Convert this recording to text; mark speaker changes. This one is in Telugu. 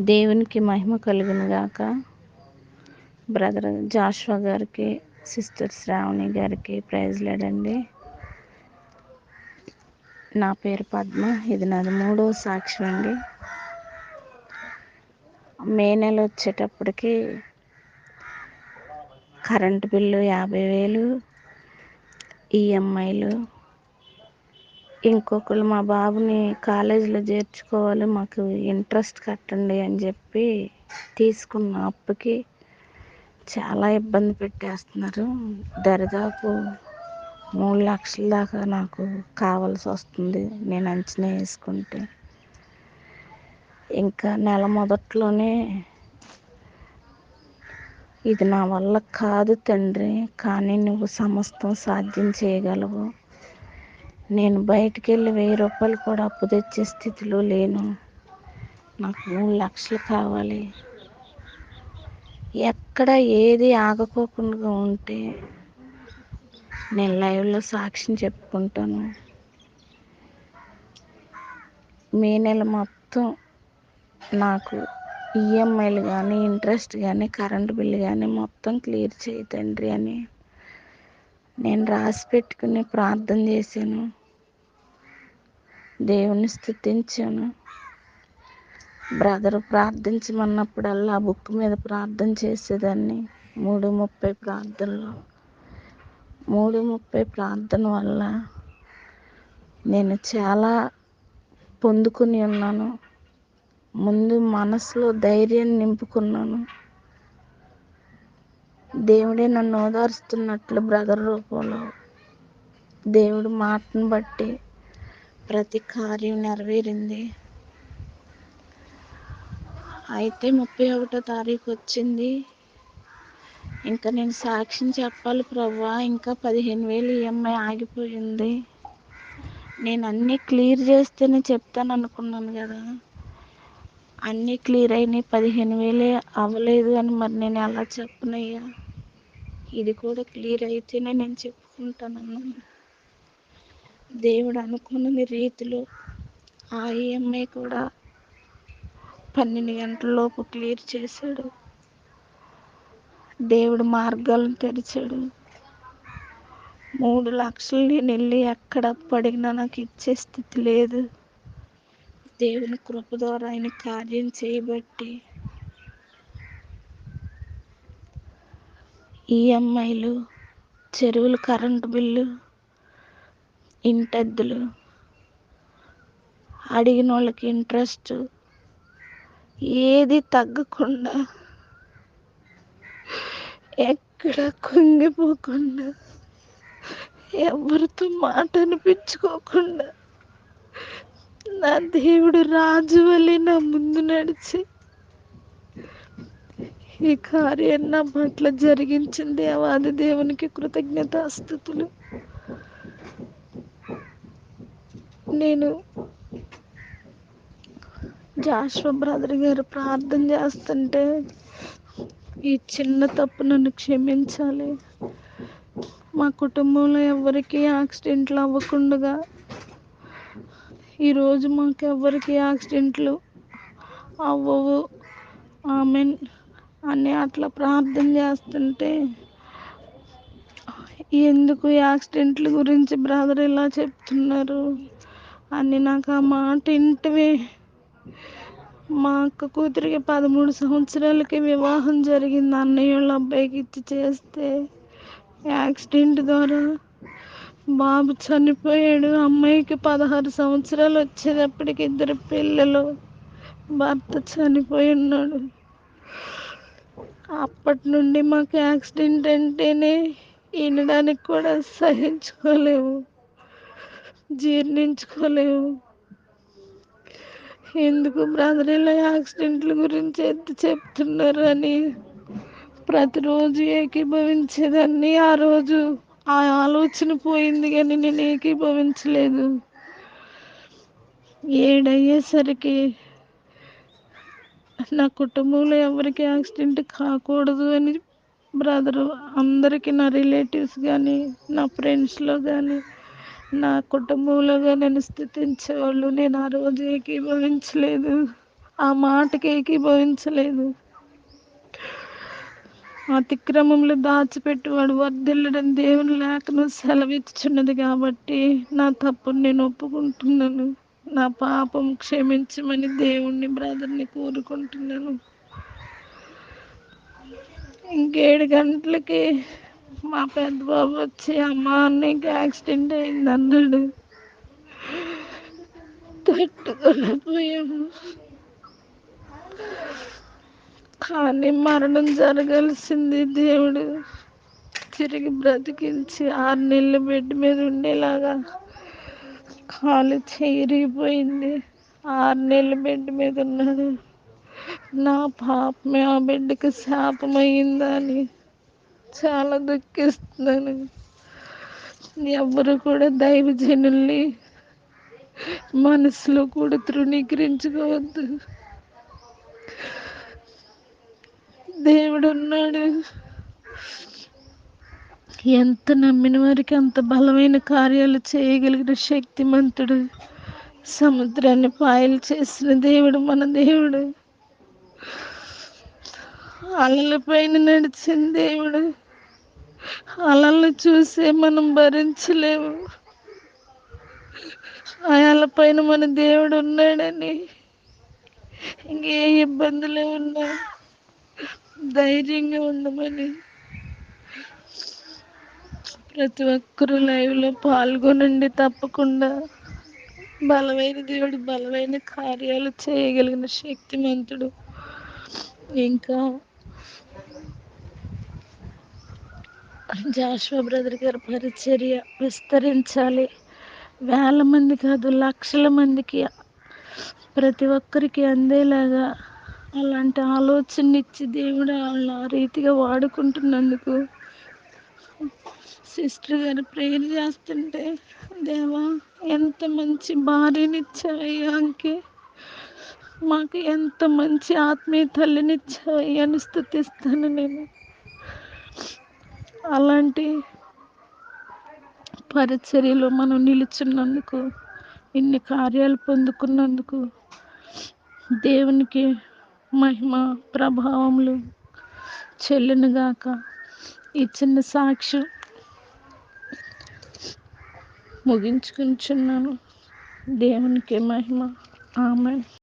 Speaker 1: దేవునికి మహిమ కలుగును గాక. బ్రదర్ జాషువా గారికి సిస్టర్ శ్రావణి గారికి ప్రైజ్ లేడండి. నా పేరు పద్మ ఇది నాది మూడో సాక్ష్యం అండి. మే నెల వచ్చేటప్పటికి కరెంటు బిల్లు యాభై వేలు ఈఎంఐలు ఇంకొకరు మా బాబుని కాలేజీలో చేర్చుకోవాలి మాకు ఇంట్రెస్ట్ కట్టండి అని చెప్పి తీసుకున్న అప్పుకి చాలా ఇబ్బంది పెట్టేస్తున్నారు. దరిదాపు మూడు లక్షల దాకా నాకు కావాల్సి వస్తుంది నేను అంచనా వేసుకుంటే. ఇంకా నెల మొదట్లోనే ఇది నా వల్ల కాదు తండ్రి కానీ నువ్వు సమస్తం సాధ్యం చేయగలవు. నేను బయటికి వెళ్ళి వెయ్యి రూపాయలు కూడా అప్పు తెచ్చే స్థితిలో లేను. నాకు మూడు లక్షలు కావాలి. ఎక్కడ ఏది ఆగకోకుండా ఉంటే నేను లైవ్లో సాక్ష్యం చెప్పుకుంటాను. మే నెల మొత్తం నాకు ఈఎంఐలు కానీ ఇంట్రెస్ట్ కానీ కరెంటు బిల్లు కానీ మొత్తం క్లియర్ చేయి తండ్రి అని నేను రాసి పెట్టుకుని ప్రార్థన చేశాను. దేవుణ్ణి స్థుతించాను. బ్రదర్ ప్రార్థించమన్నప్పుడల్లా బుక్ మీద ప్రార్థన చేసేదాన్ని. మూడు ముప్పై ప్రార్థనలు. మూడు ముప్పై ప్రార్థన వల్ల నేను చాలా పొందుకుని ఉన్నాను. ముందు మనసులో ధైర్యం నింపుకున్నాను. దేవుడే నన్ను ఓదార్స్తున్నట్లు బ్రదర్ రూపంలో దేవుడు మాటను బట్టి ప్రతి కార్యం నెరవేరింది. అయితే ముప్పై ఒకటో తారీఖు వచ్చింది. ఇంకా నేను సాక్ష్యం చెప్పాలి ప్రవ్వా. ఇంకా పదిహేను వేలు ఈఎంఐ ఆగిపోయింది. నేను అన్నీ క్లియర్ చేస్తేనే చెప్తాను అనుకున్నాను కదా. అన్నీ క్లియర్ అయినాయి. పదిహేను వేలే అవ్వలేదు అని మరి నేను ఎలా చెప్పనయ్యా? ఇది కూడా క్లియర్ అయితేనే నేను చెప్పుకుంటానన్నాను దేవుడు అనుకున్న రీతిలో ఆ ఈఎంఐ కూడా పన్నెండు గంటలలోపు క్లియర్ చేశాడు. దేవుడు మార్గాలను తెరిచాడు. మూడు లక్షలు నేను వెళ్ళి ఎక్కడ పడినా నాకు ఇచ్చే స్థితి లేదు. దేవుని కృప ద్వారా ఆయన కార్యం చేయబట్టి ఈఎంఐలు చెరువులు కరెంటు బిల్లు ఇంటెద్దులు. అడిగిన వాళ్ళకి ఇంట్రెస్ట్ ఏది తగ్గకుండా ఎక్కడ కుంగిపోకుండా ఎవరితో మాట అనిపించుకోకుండా నా దేవుడు రాజు వలె నా ముందు నడిచి ఈ కార్యం నా పట్ల జరిగించిన దేవాది దేవునికి కృతజ్ఞతాస్థుతులు. నేను జాషువా బ్రదర్ గారు ప్రార్థన చేస్తుంటే ఈ చిన్న తప్పు నన్ను క్షమించాలి. మా కుటుంబంలో ఎవరికి యాక్సిడెంట్లు అవ్వకుండా ఈరోజు మాకు ఎవరికి యాక్సిడెంట్లు అవ్వవు. ఆమె అని అట్లా ప్రార్థన చేస్తుంటే ఎందుకు యాక్సిడెంట్ల గురించి బ్రదర్ ఇలా చెప్తున్నారు? అని నాకు ఆ మాట వింటవే మా అక్క కూతురికి పదమూడు సంవత్సరాలకి వివాహం జరిగింది. అన్నయ్య వాళ్ళ అబ్బాయికి ఇచ్చి చేస్తే యాక్సిడెంట్ ద్వారా బాబు చనిపోయాడు. అమ్మాయికి పదహారు సంవత్సరాలు వచ్చేటప్పటికి ఇద్దరు పిల్లలు భర్త చనిపోయి ఉన్నాడు. అప్పటి నుండి మాకు యాక్సిడెంట్ అంటేనే వినడానికి కూడా సహించుకోలేము. జీర్ణించుకోలేవు ఎందుకు బ్రదర్ ఇలా యాక్సిడెంట్ల గురించి ఎత్తి చెప్తున్నారు అని ప్రతిరోజు ఏకీభవించేదాన్ని ఆ రోజు. ఆ ఆలోచన పోయింది కానీ నేను ఏకీభవించలేదు. ఏడయ్యేసరికి నా కుటుంబంలో ఎవరికి యాక్సిడెంట్ కాకూడదు అని బ్రదరు అందరికీ నా రిలేటివ్స్ కానీ నా ఫ్రెండ్స్లో కానీ నా కుటుంబంలో నేను నన్ను స్థుతించేవాళ్ళు నేను ఆ రోజు ఏకీభవించలేదు. ఆ మాటకి ఏకీభవించలేదు. అతిక్రమంలో దాచిపెట్టువాడు వర్ధిల్లడని దేవుని లేఖను సెలవిచ్చున్నది కాబట్టి నా తప్పును నేను ఒప్పుకుంటున్నాను. నా పాపం క్షమించమని దేవుణ్ణి బ్రదర్ని కోరుకుంటున్నాను. ఇంకేడు గంటలకి మా పెద్ద బాబు వచ్చి అమ్మ నీకు యాక్సిడెంట్ అయింది అన్నాడు. తట్టుకోలేకపోయాము కానీ మరణం జరగాల్సింది దేవుడు. తిరిగి బ్రతికించి ఆరు నెలలు బెడ్ మీద ఉండేలాగా కాలు చేరిపోయింది. ఆరు నెలలు బెడ్ మీద ఉన్నాడు. నా పాపమే ఆ బిడ్డకి శాపమైందని అని చాలా దుఃఖిస్తున్నాను ఎవరు కూడా దైవజనుల్ని మనసులో కూడా తృణీకరించుకోవద్దు. దేవుడు ఉన్నాడు ఎంత నమ్మిన వారికి అంత బలమైన కార్యాలు చేయగలిగిన శక్తిమంతుడు. సముద్రాన్ని పాయలు చేసిన దేవుడు మన దేవుడు. అలలపైన నడిచిన దేవుడు. అలలు చూసే మనం భరించలేము. అయాల పైన మన దేవుడు ఉన్నాడని ఇంకే ఇబ్బందులు ఉన్నా. ధైర్యంగా ఉండమని ప్రతి ఒక్కరూ లైవ్లో పాల్గొనండి తప్పకుండా. బలమైన దేవుడు బలమైన కార్యాలు చేయగలిగిన శక్తిమంతుడు. ఇంకా జాషువా బ్రదర్ గారి పరిచర్య విస్తరించాలి. వేల మంది కాదు లక్షల మందికి ప్రతి ఒక్కరికి అందేలాగా అలాంటి ఆలోచన ఇచ్చి దేవుడు వాళ్ళని ఆ రీతిగా వాడుకుంటున్నందుకు సిస్టర్ గారు ప్రేయర్ చేస్తుంటే దేవా ఎంత మంచి భార్యనిచ్చావయ్యాకి మాకు ఎంత మంచి ఆత్మీయ తల్లినిచ్చావయ్యా అని స్థుతిస్తాను నేను. అలాంటి పరిచర్యలో మనం నిలుచున్నందుకు ఇన్ని కార్యాలు పొందుకున్నందుకు దేవునికి మహిమ ప్రభావములు చెల్లినగాక ఈ చిన్న సాక్ష్యం ముగించుకుంటున్నాను. దేవునికి మహిమ. ఆమె